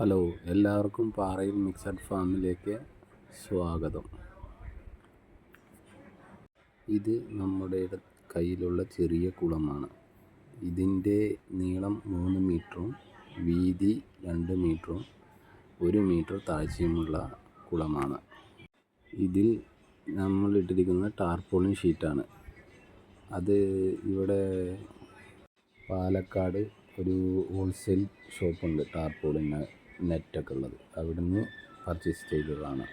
Hello എല്ലാവർക്കും പാറയിൽ mixed ഫാമിലേക്ക് സ്വാഗതം. ഇത് നമ്മുടെ കയ്യിലുള്ള ചെറിയ കുളമാണ്. ഇതിന്റെ നീളം മൂന്ന് മീറ്ററും വീതി രണ്ട് മീറ്ററും ഒരു മീറ്റർ താഴ്ചയുമുള്ള കുളമാണ്. ഇതിൽ നമ്മൾ ഇട്ടിരിക്കുന്ന ടാർപോളിൻ ഷീറ്റാണ്. അത് ഇവിടെ പാലക്കാട് ഒരു ഹോൾസെയിൽ ഷോപ്പുണ്ട് ടാർപോളിന് നെറ്റൊക്കെ ഉള്ളത്. അവിടുന്ന് പർച്ചേസ് ചെയ്തതാണ്.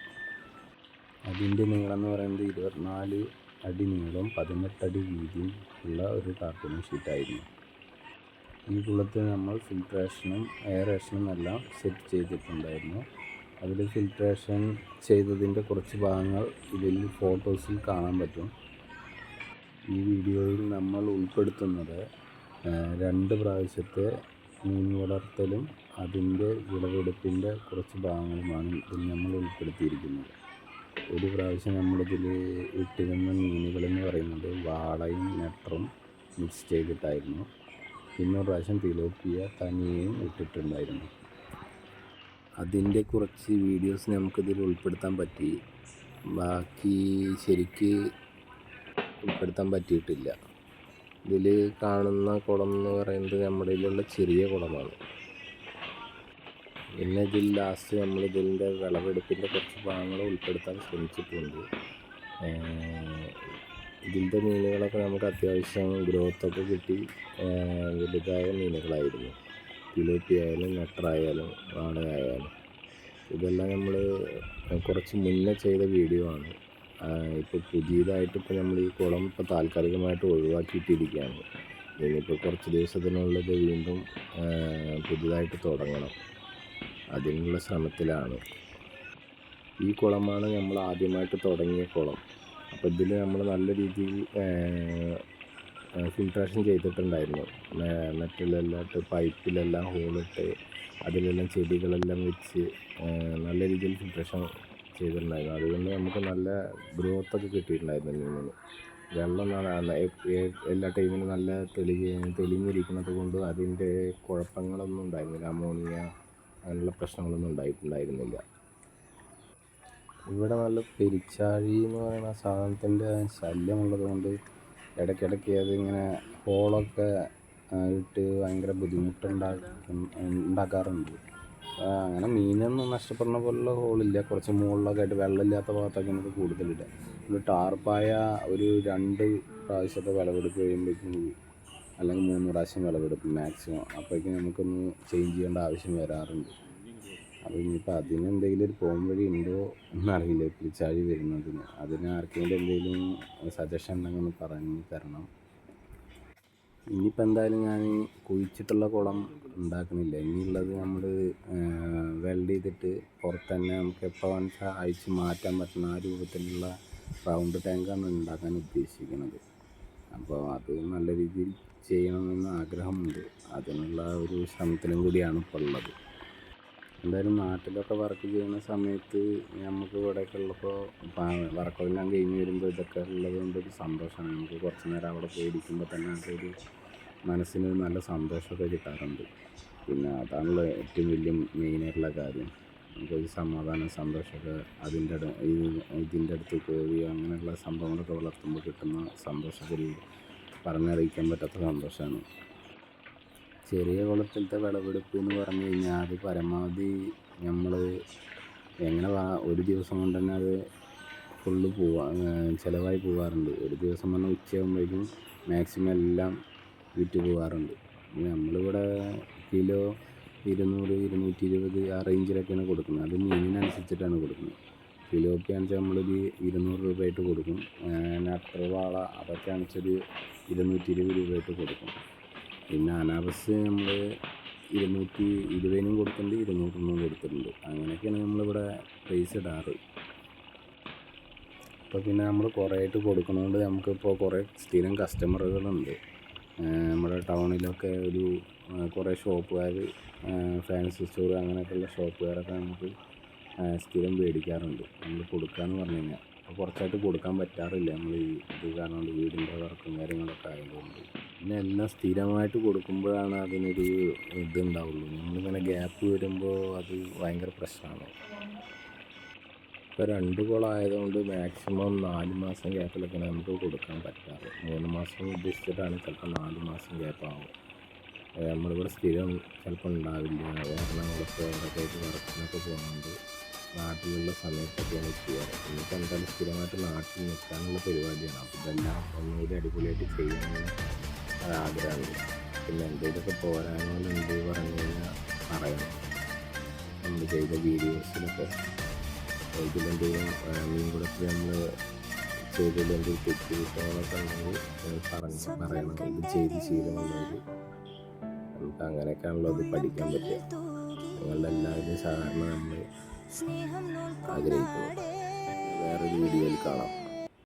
അതിന്റെ നീളം എന്ന് പറയുന്നത് ഇരുപത്തിനാല് അടി നീളം പതിനെട്ടടി വീതിയും ഉള്ള ഒരു കാർട്ടൂൺ ഷീറ്റായിരുന്നു ഈ കുളത്തിൽ നമ്മൾ ഫിൽട്രേഷനും എയറേഷനും എല്ലാം സെറ്റ് ചെയ്തിട്ടുണ്ടായിരുന്നു. അതിൽ ഫിൽട്രേഷൻ ചെയ്തതിന്റെ കുറച്ച് ഭാഗങ്ങൾ ഇതിൽ ഫോട്ടോസിൽ കാണാൻ പറ്റും. ഈ വീഡിയോയിൽ നമ്മൾ ഉൾപ്പെടുത്തുന്നത് രണ്ട് പ്രാവശ്യത്തെ മീൻ വളർത്തലും അതിന്റെ വിളവെടുപ്പിന്റെ കുറച്ച് ഭാഗങ്ങളുമാണ് ഇതിൽ നമ്മൾ ഉൾപ്പെടുത്തിയിരിക്കുന്നത്. ഒരു പ്രാവശ്യം നമ്മളിതിൽ ഇട്ടിരുന്ന മീനുകളെന്ന് പറയുന്നത് വാളയും നെട്ടറും മിക്സ് ചെയ്തിട്ടായിരുന്നു. പിന്നെ ഒരു പ്രാവശ്യം തിലോപ്പിയ തനിയെയും ഇട്ടിട്ടുണ്ടായിരുന്നു. അതിന്റെ കുറച്ച് വീഡിയോസ് നമുക്കിതിൽ ഉൾപ്പെടുത്താൻ പറ്റി. ബാക്കി ശരിക്ക് ഉൾപ്പെടുത്താൻ പറ്റിയിട്ടില്ല. ഇതിൽ കാണുന്ന കുളം എന്ന് പറയുന്നത് നമ്മുടെ ഇതിലുള്ള ചെറിയ കുളമാണ് പിന്നെ ഇതിൽ ലാസ്റ്റ് നമ്മൾ ഇതിന്റെ വിളവെടുപ്പിന്റെ കുറച്ച് ഭാഗങ്ങൾ ഉൾപ്പെടുത്താൻ ശ്രമിച്ചിട്ടുണ്ട്. ഇതിന്റെ മീനുകളൊക്കെ നമുക്ക് അത്യാവശ്യം ഗ്രോത്തൊക്കെ കിട്ടി. വലുതായ മീനുകളായിരുന്നു. പിലോപ്പി ആയാലും നെട്ടറായാലും ഇതെല്ലാം നമ്മൾ കുറച്ച് മുന്നേ ചെയ്ത വീഡിയോ ആണ്. ഇപ്പോൾ പുതിയതായിട്ട് ഇപ്പോൾ നമ്മൾ ഈ കുളം ഇപ്പോൾ താൽക്കാലികമായിട്ട് ഒഴിവാക്കിയിട്ടിരിക്കുകയാണ്. ഇനിയിപ്പോൾ കുറച്ച് ദിവസത്തിനുള്ളിൽ വീണ്ടും പുതിയതായിട്ട് തുടങ്ങണം. അതിനുള്ള ശ്രമത്തിലാണ്. ഈ കുളമാണ് നമ്മൾ ആദ്യമായിട്ട് തുടങ്ങിയ കുളം. അപ്പോൾ ഇതിൽ നമ്മൾ നല്ല രീതിയിൽ ഫിൽട്രേഷൻ ചെയ്തിട്ടുണ്ടായിരുന്നു. മെറ്റലെല്ലാം ഇട്ട് പൈപ്പിലെല്ലാം ഹോളിട്ട് അതിലെല്ലാം ചെടികളെല്ലാം വെച്ച് നല്ല രീതിയിൽ ഫിൽട്രേഷൻ ചെയ്തിട്ടുണ്ടായിരുന്നു. അതുകൊണ്ട് നമുക്ക് നല്ല ഗ്രോത്ത് ഒക്കെ കിട്ടിയിട്ടുണ്ടായിരുന്നു മീനിന് വെള്ളം എല്ലാ ടൈമിലും നല്ല തെളി തെളിഞ്ഞിരിക്കുന്നത് കൊണ്ട് അതിന്റെ കുഴപ്പങ്ങളൊന്നും ഉണ്ടായിരുന്നില്ല. അമോണിയ അങ്ങനെയുള്ള പ്രശ്നങ്ങളൊന്നും ഉണ്ടായിട്ടുണ്ടായിരുന്നില്ല. ഇവിടെ നല്ല പെരിച്ചാഴി എന്ന് പറയുന്ന സാധനത്തിന്റെ ശല്യമുള്ളത് കൊണ്ട് ഇടയ്ക്കിടയ്ക്ക് അതിങ്ങനെ ഹോളൊക്കെ ആ, ഇട്ട് ഭയങ്കര ബുദ്ധിമുട്ടുണ്ടാക്കും ഉണ്ടാക്കാറുണ്ട്. അങ്ങനെ മീനൊന്നും നഷ്ടപ്പെടുന്ന പോലുള്ള ഹോളില്ല. കുറച്ച് മുകളിലൊക്കെ ആയിട്ട് വെള്ളമില്ലാത്ത ഭാഗത്തൊക്കെ നമുക്ക് കൂടുതലില്ല ഒരു ടാർപ്പായ ഒരു രണ്ട് പ്രാവശ്യത്തെ വിളവെടുപ്പ് കഴിയുമ്പോഴേക്കും അല്ലെങ്കിൽ മൂന്ന് പ്രാവശ്യം വിളവെടുപ്പ് മാക്സിമം. അപ്പോഴേക്കും നമുക്കൊന്ന് ചേഞ്ച് ചെയ്യേണ്ട ആവശ്യം വരാറുണ്ട്. അപ്പോൾ ഇനിയിപ്പോൾ അതിന് എന്തെങ്കിലും ഒരു പോം വഴി ഉണ്ടോ എന്നറിയില്ല. പിടിച്ചാഴി വരുന്നതിന്. അതിന് ആർക്കെങ്കിലും എന്തെങ്കിലും സജഷൻ ഉണ്ടെങ്കിൽ ഒന്ന് പറഞ്ഞു തരണം. ഇനിയിപ്പോൾ എന്തായാലും ഞാൻ കുഴിച്ചിട്ടുള്ള കുളം ഉണ്ടാക്കുന്നില്ല ഇനിയുള്ളത് നമ്മൾ വെൽഡ് ചെയ്തിട്ട് പുറത്ത് തന്നെ നമുക്ക് എപ്പോൾ വേണമെങ്കിൽ അഴിച്ച് മാറ്റാൻ പറ്റുന്ന ആ രൂപത്തിലുള്ള റൗണ്ട് ടാങ്കാണ് ഉണ്ടാക്കാൻ ഉദ്ദേശിക്കുന്നത്. അപ്പോൾ അത് നല്ല രീതിയിൽ ചെയ്യണമെന്ന് ആഗ്രഹമുണ്ട്. അതിനുള്ള ഒരു ശ്രമത്തിലും കൂടിയാണ് ഇപ്പോൾ ഉള്ളത്. എന്തായാലും നാട്ടിലൊക്കെ വർക്ക് ചെയ്യുന്ന സമയത്ത് നമുക്ക് ഇവിടെയൊക്കെ ഉള്ളപ്പോൾ വർക്കെല്ലാം കഴിഞ്ഞ് വരുമ്പോൾ ഇതൊക്കെ ഉള്ളത് കൊണ്ട് ഒരു സന്തോഷമാണ്. നമുക്ക് കുറച്ച് നേരം അവിടെ പോയി ഇരിക്കുമ്പോൾ തന്നെ നമുക്കൊരു മനസ്സിന് നല്ല സന്തോഷമൊക്കെ കിട്ടാറുണ്ട്. പിന്നെ അതാണല്ലോ ഏറ്റവും വലിയ മെയിനായിട്ടുള്ള കാര്യം. നമുക്കൊരു സമാധാനം സന്തോഷമൊക്കെ അതിന്റെ ഇതിന്റെ അടുത്ത് കയറി അങ്ങനെയുള്ള സംഭവങ്ങളൊക്കെ വളർത്തുമ്പോൾ കിട്ടുന്ന സന്തോഷത്തിൽ പറഞ്ഞറിയിക്കാൻ പറ്റാത്ത സന്തോഷമാണ്. ചെറിയ കുളത്തിലത്തെ വിളവെടുപ്പ് എന്ന് പറഞ്ഞു കഴിഞ്ഞാൽ അത് പരമാവധി നമ്മൾ എങ്ങനെ ഒരു ദിവസം കൊണ്ട് തന്നെ അത് ഫുള്ള് പോവാ ചിലവായി പോവാറുണ്ട്. ഒരു ദിവസം പറഞ്ഞാൽ ഉച്ചയാകുമ്പോഴേക്കും മാക്സിമം എല്ലാം വിറ്റ് പോവാറുണ്ട്. നമ്മളിവിടെ കിലോ ഇരുന്നൂറ് ഇരുന്നൂറ്റി ഇരുപത് ആ റേഞ്ചിലൊക്കെയാണ് കൊടുക്കുന്നത്. അത് മീനിനനുസരിച്ചിട്ടാണ് കൊടുക്കുന്നത്. കിലോയ്ക്ക് ആണെന്ന് വെച്ചാൽ നമ്മളൊരു ഇരുന്നൂറ് രൂപയായിട്ട് കൊടുക്കും. നട്ടർ വാള അതൊക്കെ ഒരു ഇരുന്നൂറ്റി ഇരുപത് രൂപയായിട്ട് കൊടുക്കും. പിന്നെ അനാബസ് നമ്മൾ ഇരുന്നൂറ്റി ഇരുപതിനും കൊടുത്തിട്ടുണ്ട് ഇരുന്നൂറ്റൊന്നും കൊടുത്തിട്ടുണ്ട്. അങ്ങനെയൊക്കെയാണ് നമ്മളിവിടെ പൈസ ഇടാറ്. അപ്പോൾ പിന്നെ നമ്മൾ കുറേ ആയിട്ട് കൊടുക്കുന്നതുകൊണ്ട് നമുക്കിപ്പോൾ കുറേ സ്ഥിരം കസ്റ്റമറുകളുണ്ട്. നമ്മുടെ ടൗണിലൊക്കെ ഒരു കുറേ ഷോപ്പുകാർ ഫാൻസി സ്റ്റോർ അങ്ങനെയൊക്കെയുള്ള ഷോപ്പുകാരൊക്കെ നമുക്ക് സ്ഥിരം മേടിക്കാറുണ്ട്. നമ്മൾ കൊടുക്കാമെന്ന് പറഞ്ഞു കഴിഞ്ഞാൽ അപ്പോൾ കുറച്ചായിട്ട് കൊടുക്കാൻ പറ്റാറില്ല നമ്മൾ ഈ ഇത് കാരണം വീടിന്റെ വർക്കും കാര്യങ്ങളൊക്കെ ആയതുകൊണ്ട്. പിന്നെ എല്ലാം സ്ഥിരമായിട്ട് കൊടുക്കുമ്പോഴാണ് അതിനൊരു ഇതുണ്ടാവുള്ളൂ. നമ്മളിങ്ങനെ ഗ്യാപ്പ് വരുമ്പോൾ അത് ഭയങ്കര പ്രശ്നമാണ്. ഇപ്പോൾ രണ്ട് കുളമായതുകൊണ്ട് മാക്സിമം നാല് മാസം ഗ്യാപ്പിലൊക്കെ നമുക്ക് കൊടുക്കാൻ പറ്റാറ്. മൂന്ന് മാസം ഉദ്ദേശിച്ചിട്ടാണ് ചിലപ്പോൾ നാല് മാസം ഗ്യാപ്പാവും നമ്മളിവിടെ സ്ഥിരം ചിലപ്പോൾ ഉണ്ടാവില്ല. എറണാകുളത്ത് അവിടെയൊക്കെ ആയിട്ട് വർക്കിനൊക്കെ പോകുന്നുണ്ട് നാട്ടിലുള്ള സമയത്തൊക്കെയാണ് ചെയ്യാറ്. ഇന്നിപ്പോൾ എന്തായാലും സ്ഥിരമായിട്ട് നാട്ടിൽ നിൽക്കാനുള്ള പരിപാടിയാണ്. അപ്പോൾ ഇതെല്ലാം ഒന്നുകൂടി അടിപൊളിയായിട്ട് ചെയ്യാനുള്ള ആഗ്രഹമുണ്ട് പിന്നെ എന്തെങ്കിലുമൊക്കെ പോരായ്മകളുണ്ട് പറഞ്ഞു കഴിഞ്ഞാൽ പറയണം. നമ്മൾ ചെയ്ത വീഡിയോസിലൊക്കെ ഇതിലെന്തെങ്കിലും മീൻ കുളത്തിൽ നമ്മൾ ചെയ്തതിലെന്തെങ്കിലും തെറ്റ് കിട്ടാനൊക്കെ ഉണ്ടെങ്കിൽ പറഞ്ഞ് പറയണം ഇത് ചെയ്ത് ശീലമുള്ളവർ നമുക്ക് അങ്ങനെയൊക്കെയാണല്ലോ അത് പഠിക്കാൻ പറ്റുക. നിങ്ങളുടെ എല്ലാവരുടെയും സഹകരണം നമ്മൾ ആഗ്രഹിക്കുന്നു വേറൊരു വീഡിയോയിൽ കാണാം.